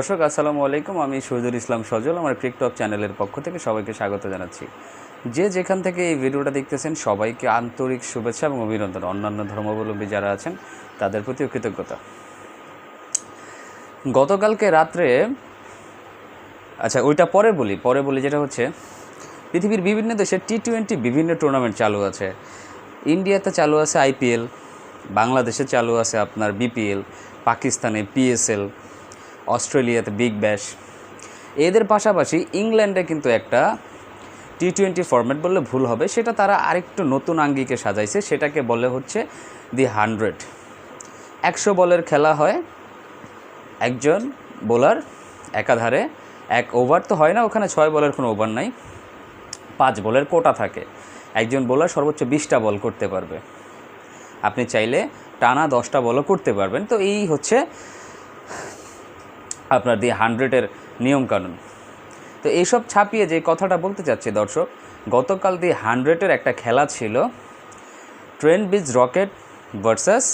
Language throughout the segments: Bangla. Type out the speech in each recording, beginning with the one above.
দর্শক, আসসালামু আলাইকুম। আমি শহীদুল ইসলাম সজল, আমার টিকটক চ্যানেলের পক্ষ থেকে সবাইকে স্বাগত জানাচ্ছি। যে যেখান থেকে এই ভিডিওটা দেখতেছেন, সবাইকে আন্তরিক শুভেচ্ছা এবং অভিনন্দন। অন্যান্য ধর্মাবলম্বী যারা আছেন, তাদের প্রতিও কৃতজ্ঞতা। গতকালকে রাত্রে আচ্ছা ওইটা পরে বলি। পরে বলি যেটা হচ্ছে, পৃথিবীর বিভিন্ন দেশে টি টোয়েন্টি বিভিন্ন টুর্নামেন্ট চালু আছে। ইন্ডিয়াতে চালু আছে আইপিএল বাংলাদেশে চালু আছে আপনার বিপিএল পাকিস্তানে পিএসএল অস্ট্রেলিয়াতে বিগ ব্যাশ। এদের পাশাপাশি ইংল্যান্ডে কিন্তু একটা টি টোয়েন্টি ফরম্যাট বললে ভুল হবে, সেটা তারা আরেকটু নতুন আঙ্গিকে সাজাইছে, সেটাকে বলে হচ্ছে দি হান্ড্রেড একশো বলের খেলা হয়, একজন বোলার একাধারে, এক ওভার তো হয় না, ওখানে ছয় বলের কোনো ওভার নাই। পাঁচ বলের কোটা থাকে, একজন বোলার সর্বোচ্চ বিশটা বল করতে পারবে। আপনি চাইলে টানা দশটা বলও করতে পারবেন, তো এই হচ্ছে আপনার দি হান্ড্রেডের নিয়মকানুন। তো এইসব ছাপিয়ে যে কথাটা বলতে চাচ্ছি দর্শক, গতকাল দি হান্ড্রেডের একটা খেলা ছিল Trent Bridge Rocket versus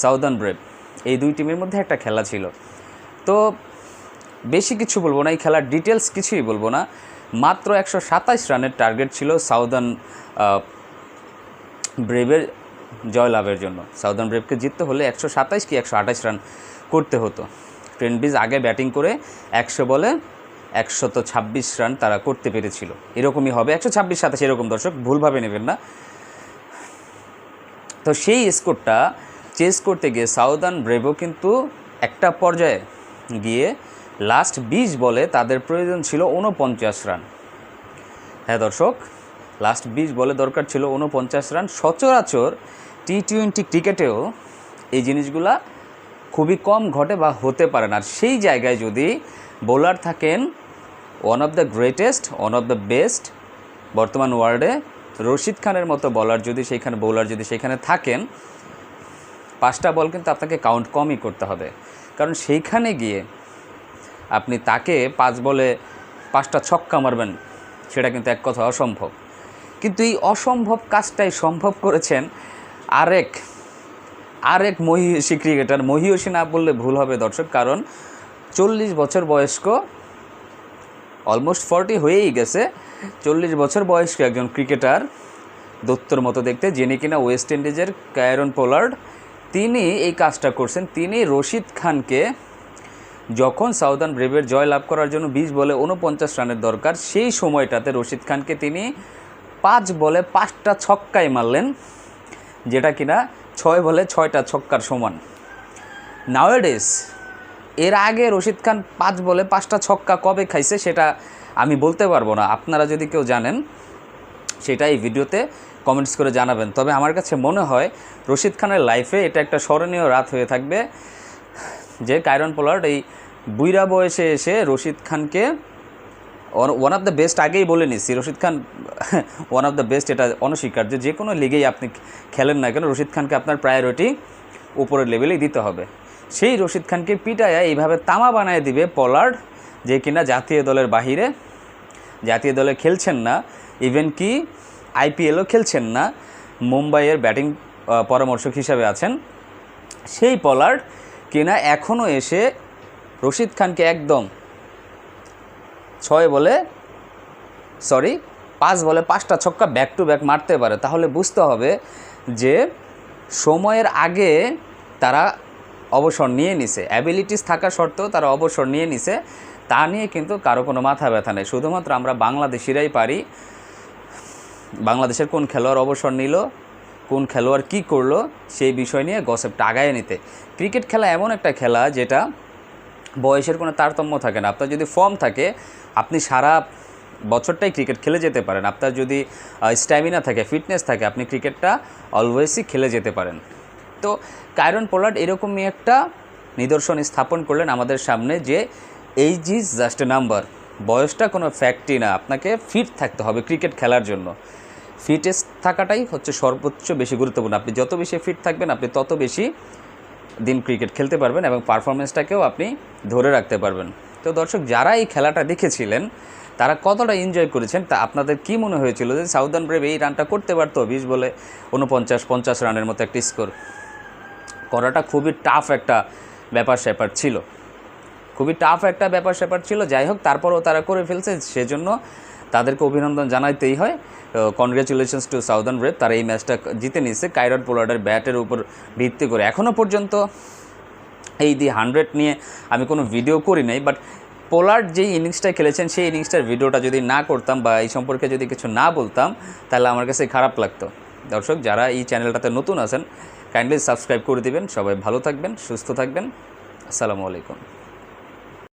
Southern Brave এই দুই টিমের মধ্যে একটা খেলা ছিল। তো বেশি কিছু বলব না, এই খেলার ডিটেলস কিছুই বলব না। মাত্র একশো সাতাশ রানের টার্গেট ছিল সাউদার্ন ব্রেভের জয়লাভের জন্য। সাউদার্ন ব্রেভকে জিততে হলে একশো সাতাইশ কি একশো আঠাশ রান করতে হতো। ট্রেন্ডবিজ আগে ব্যাটিং করে একশো বলে একশত ছাব্বিশ রান তারা করতে পেরেছিল। এরকমই হবে। একশো ছাব্বিশ সাতাশ এরকম দর্শক, ভুলভাবে নেবেন না। তো সেই স্কোরটা চেস করতে গিয়ে সাউদার্ন ব্রেভও কিন্তু একটা পর্যায়ে গিয়ে লাস্ট বিশ বলে তাদের প্রয়োজন ছিল উনপঞ্চাশ রান হ্যাঁ দর্শক লাস্ট বিশ বলে দরকার ছিল উনপঞ্চাশ রান সচরাচর টি টোয়েন্টি ক্রিকেটেও এই জিনিসগুলা খুবই কম ঘটে বা হতে পারে না। আর সেই জায়গায় যদি বোলার থাকেন one of the greatest one of the best বর্তমান ওয়ার্ল্ডে রশিদ খানের মতো বলার যদি সেইখানে বোলার যদি সেখানে থাকেন, পাঁচটা বল কিন্তু আপনাকে কাউন্ট কমই করতে হবে। কারণ সেইখানে গিয়ে আপনি তাকে পাঁচ বলে পাঁচটা ছক্কা মারবেন, সেটা কিন্তু এক কথা অসম্ভব। কিন্তু এই অসম্ভব কাজটাই সম্ভব করেছেন আরেক আরেক মহিষী ক্রিকেটার, মহিষী না বললে ভুল হবে দর্শক, কারণ চল্লিশ বছর বয়স্ক অলমোস্ট ফর্টি হয়েই গেছে, চল্লিশ বছর বয়স্ক একজন ক্রিকেটার দত্তর মতো দেখতে, যিনি কিনা ওয়েস্ট ইন্ডিজের ক্যারন পোলার্ড তিনি এই কাজটা করছেন, তিনি রশিদ খানকে যখন সাউদার্ন ব্রেভের জয় লাভ করার জন্য বিশ বলে উনপঞ্চাশ রানের দরকার, সেই সময়টাতে রশিদ খানকে তিনি পাঁচ বলে পাঁচটা ছক্কায় মারলেন, যেটা কিনা ছয় বলে ছয়টা ছক্কার সমান। নাওয়েডেস এর আগে রশিদ খান পাঁচ বলে পাঁচটা ছক্কা কবে খাইছে সেটা আমি বলতে পারব না। আপনারা যদি কেউ জানেন, সেটা এই ভিডিওতে কমেন্টস করে জানাবেন। তবে আমার কাছে মনে হয় রশিদ খানের লাইফে এটা একটা স্মরণীয় রাত হয়ে থাকবে। যে কায়রন পোলার্ড এই বুইরা বয়সে এসে রশিদ খানকে ওয়ান অফ দ্য বেস্ট আগেই বলে নিচ্ছি Rashid Khan one of the best এটা অনস্বীকার্য, যে কোনো লিগেই আপনি খেলেন না কেন, রশিদ খানকে আপনার প্রায়োরিটি উপরের লেভেলেই দিতে হবে। সেই রশিদ খানকে পিটায়া এইভাবে তামা বানায় দিবে পলার্ড যে কিনা জাতীয় দলের বাহিরে। জাতীয় দলে খেলছেন না ইভেন কি আইপিএলও খেলছেন না, মুম্বাইয়ের ব্যাটিং পরামর্শক হিসাবে আছেন। সেই পলার্ড কিনা এখনও এসে রশিদ খানকে একদম ছয় বলে সরি পাঁচ বলে পাঁচটা ছক্কা ব্যাক টু ব্যাক মারতে পারে। তাহলে বুঝতে হবে যে সময়ের আগে তারা অবসর নিয়ে নিছে। অ্যাবিলিটিস থাকা সত্ত্বেও তারা অবসর নিয়ে নিছে। তা নিয়ে কিন্তু কারও কোনো মাথা ব্যথা নেই। শুধুমাত্র আমরা বাংলাদেশিরাই পারি। বাংলাদেশের কোন খেলোয়াড় অবসর নিল, কোন খেলোয়াড় কী করল, সেই বিষয় নিয়ে গসেপটা আগায় নিতে। ক্রিকেট খেলা এমন একটা খেলা যেটা বয়সের কোনো তারতম্য থাকে না। আপনার যদি ফর্ম থাকে, আপনি সারা বছরটাই ক্রিকেট খেলে যেতে পারেন। আপনার যদি স্ট্যামিনা থাকে ফিটনেস থাকে, আপনি ক্রিকেটটা অলওয়েজই খেলে যেতে পারেন। তো কায়রন পোলার্ড এরকমই একটা নিদর্শন স্থাপন করলেন আমাদের সামনে যে age is just a number বয়সটা কোনো ফ্যাক্টই না। আপনাকে ফিট থাকতে হবে ক্রিকেট খেলার জন্য। ফিটেস থাকাটাই হচ্ছে সর্বোচ্চ বেশি গুরুত্বপূর্ণ। আপনি যত বেশি ফিট থাকবেন, আপনি তত বেশি দিন ক্রিকেট খেলতে পারবেন এবং পারফরমেন্সটাকেও আপনি ধরে রাখতে পারবেন। তো দর্শক, যারা এই খেলাটা দেখেছিলেন, তারা কতটা এনজয় করেছেন তা আপনাদের কি মনে হয়েছিল যে সাউদার্ন ব্রেভ এই রানটা করতে পারতো বিশ বলে উনপঞ্চাশ পঞ্চাশ রানের মতো একটা স্কোর করাটা খুবই টাফ একটা ব্যাপার স্যাপার ছিল। খুবই টাফ একটা ব্যাপার স্যাপার ছিল। যাই হোক, তারপরও তারা করে ফেলছে, সেজন্য তাদেরকে অভিনন্দন জানাইতেই হয়। কনগ্রাচুলেশনস টু সাউদার্ন ব্রেভ তারা এই ম্যাচটা জিতে নিয়েছে। কাইরট পোলার্ডের ব্যাটের উপর ভিত্তি করে। এখনও পর্যন্ত এই দি হান্ড্রেড নিয়ে আমি কোনো ভিডিও করি নাই বাট পোলার্ড যে ইনিংসটা খেলেছেন, সেই ইনিংসটার ভিডিওটা যদি না করতাম বা এই সম্পর্কে যদি কিছু না বলতাম, তাহলে আমার কাছে খারাপ লাগতো। দর্শক, যারা এই চ্যানেলটাতে নতুন আছেন কাইন্ডলি সাবস্ক্রাইব করে দিবেন। সবাই ভালো থাকবেন, সুস্থ থাকবেন। আসসালামু আলাইকুম।